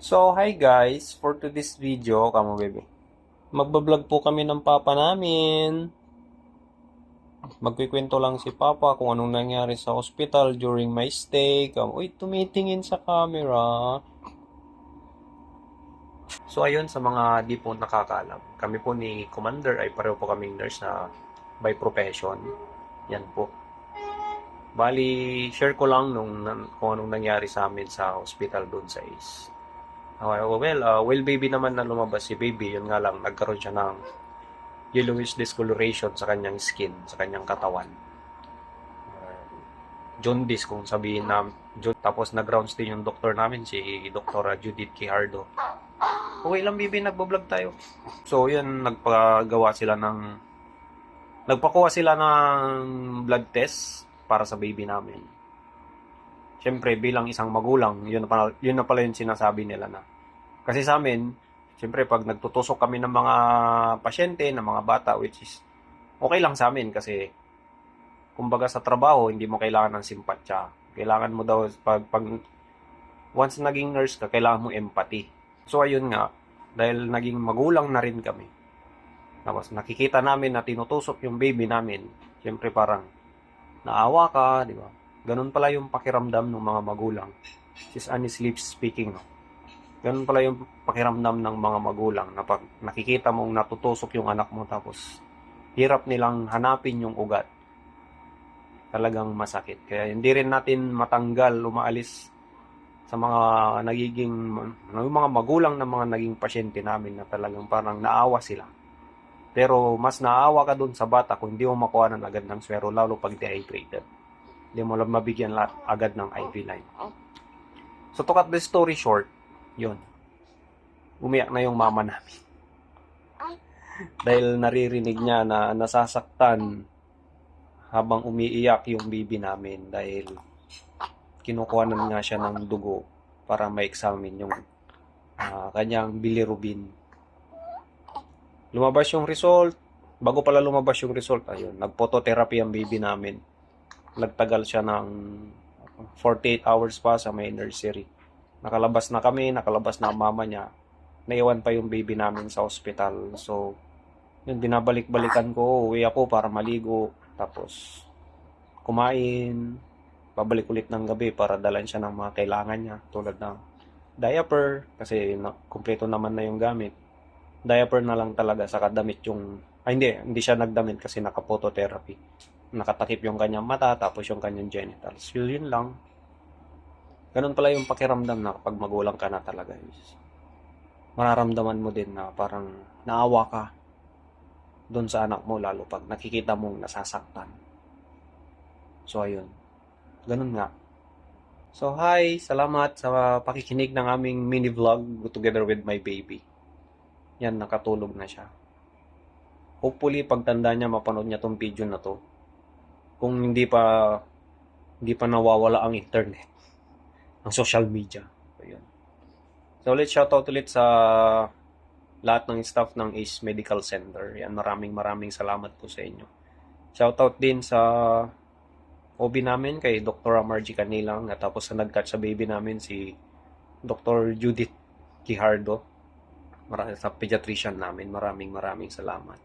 So, hi guys! For today's video, kamo bebe. Magbablog po kami ng papa namin. Magkikwento lang si papa kung anong nangyari sa hospital during my stay. Kamo, uy, tumitingin sa camera. So, ayun sa mga di po nakakaalam. Kami po ni Commander ay pareho po kaming nurse na by profession. Yan po. Bali, share ko lang nung, kung anong nangyari sa amin sa hospital doon sa ACE. Okay, well, uh, well baby naman na lumabas si baby, yun nga lang, nagkaroon siya ng yellowish discoloration sa kanyang skin, sa kanyang katawan. Uh, jaundice kung sabihin na, tapos nag-rounds din yung doktor namin, si Dr. Judith Quijardo. Okay lang baby, nagbablog tayo. So yun, nagpagawa sila ng, nagpakuha sila ng blood test para sa baby namin. Siyempre, bilang isang magulang, yun na pala, yun na pala yung sinasabi nila na. Kasi sa amin, siyempre, pag nagtutusok kami ng mga pasyente, ng mga bata, which is okay lang sa amin kasi kumbaga sa trabaho, hindi mo kailangan ng simpatya. Kailangan mo daw, pag, pag once naging nurse ka, kailangan mo empathy. So, ayun nga, dahil naging magulang na rin kami. Tapos nakikita namin na tinutusok yung baby namin. Siyempre parang naawa ka, di ba? Ganun pala yung pakiramdam ng mga magulang. This is honestly speaking? Ganun pala yung pakiramdam ng mga magulang na pag nakikita mong natutusok yung anak mo tapos hirap nilang hanapin yung ugat. Talagang masakit. Kaya hindi rin natin matanggal, umaalis sa mga nagiging, yung mga magulang ng mga naging pasyente namin na talagang parang naawa sila. Pero mas naawa ka dun sa bata kung hindi mo makuha ng agad ng swero, lalo pag dehydrated. Hindi mo lang mabigyan lahat agad ng IV line. So to cut the story short, yun. Umiyak na yung mama namin. Dahil naririnig niya na nasasaktan habang umiiyak yung baby namin dahil kinukuhanan nga siya ng dugo para ma-examine yung ah, kanyang bilirubin. Lumabas yung result. Bago pala lumabas yung result, ayun, nag-phototherapy ang baby namin nagtagal siya ng 48 hours pa sa may nursery. Nakalabas na kami, nakalabas na ang mama niya. Naiwan pa yung baby namin sa hospital. So, yun, binabalik-balikan ko. Uwi ako para maligo. Tapos, kumain. Pabalik ulit ng gabi para dalan siya ng mga kailangan niya. Tulad ng diaper. Kasi na, kumpleto naman na yung gamit. Diaper na lang talaga. Saka damit yung... Ay, hindi. Hindi siya nagdamit kasi naka-phototherapy nakatakip yung kanyang mata, tapos yung kanyang genitals. Yun, yun lang. Ganun pala yung pakiramdam na kapag magulang ka na talaga. Is, mararamdaman mo din na parang naawa ka doon sa anak mo, lalo pag nakikita mong nasasaktan. So, ayun. Ganun nga. So, hi! Salamat sa pakikinig ng aming mini vlog together with my baby. Yan, nakatulog na siya. Hopefully, pagtanda niya, mapanood niya tong video na to kung hindi pa hindi pa nawawala ang internet ang social media. Ayun. So ulit shoutout ulit sa lahat ng staff ng ACE Medical Center. Yan maraming maraming salamat po sa inyo. Shoutout din sa OB namin kay Dr. Margie Canilang at tapos sa nag-catch sa baby namin si Dr. Judith Quijardo Marami sa pediatrician namin. Maraming maraming salamat.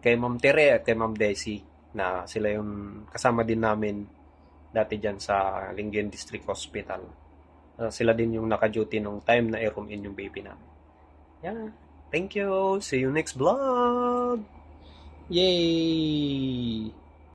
Kay Ma'am Tere at kay Ma'am Desi na sila yung kasama din namin dati dyan sa Lingayen District Hospital. Uh, sila din yung naka-duty nung time na i-room in yung baby namin. Yeah. Thank you. See you next vlog. Yay!